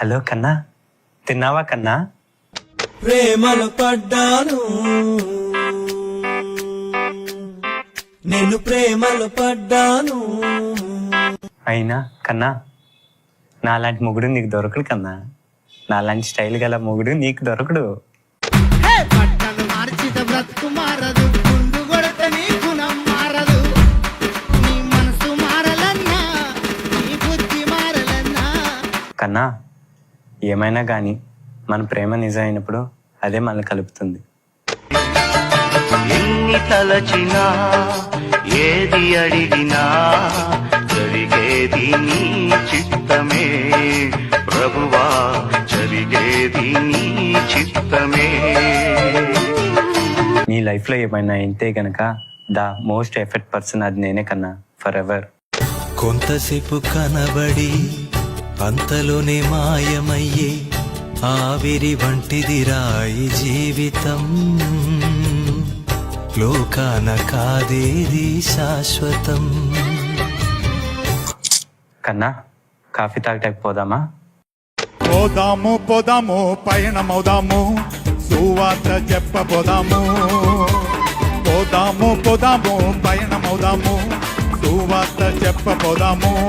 Hello కన్నా. తిన్నావా కన్నా? ప్రేమలో పడ్డాను. నేను ప్రేమలో పడ్డాను. అయినా కన్నా నాలాంటి మొగుడు నీకు దొరకడు కన్నా. నాలాంటి స్టైల్ గల మొగుడు నీకు దొరకడు. కన్నా ఏమైనా కానీ మన ప్రేమ నిజమైనప్పుడు అదే మనల్ని కలుపుతుంది. ఎన్ని తలచినా ఏది అడిగినా జరిగేది నీ చిత్తమే. ప్రభువా జరిగేది నీ చిత్తమే. నీ లైఫ్లో ఏమైనా అయితే గనక ద మోస్ట్ ఎఫెక్ట్ పర్సన్ అది నేనే కన్నా ఫర్ ఎవర్. కొంతసేపు కనబడి అంతలోనే మాయమయ్యే ఆవిరి వంటిది రాయి జీవితం. లోకాన కాదేది శాశ్వతం. కన్నా కాఫీ తాగటానికి పోదామా? పోదాము పోదాము పయనమవుదాము సువార్త చెప్పబోదాము. పోదాము పోదాము పయనమవుదాము సువార్త చెప్పబోదాము.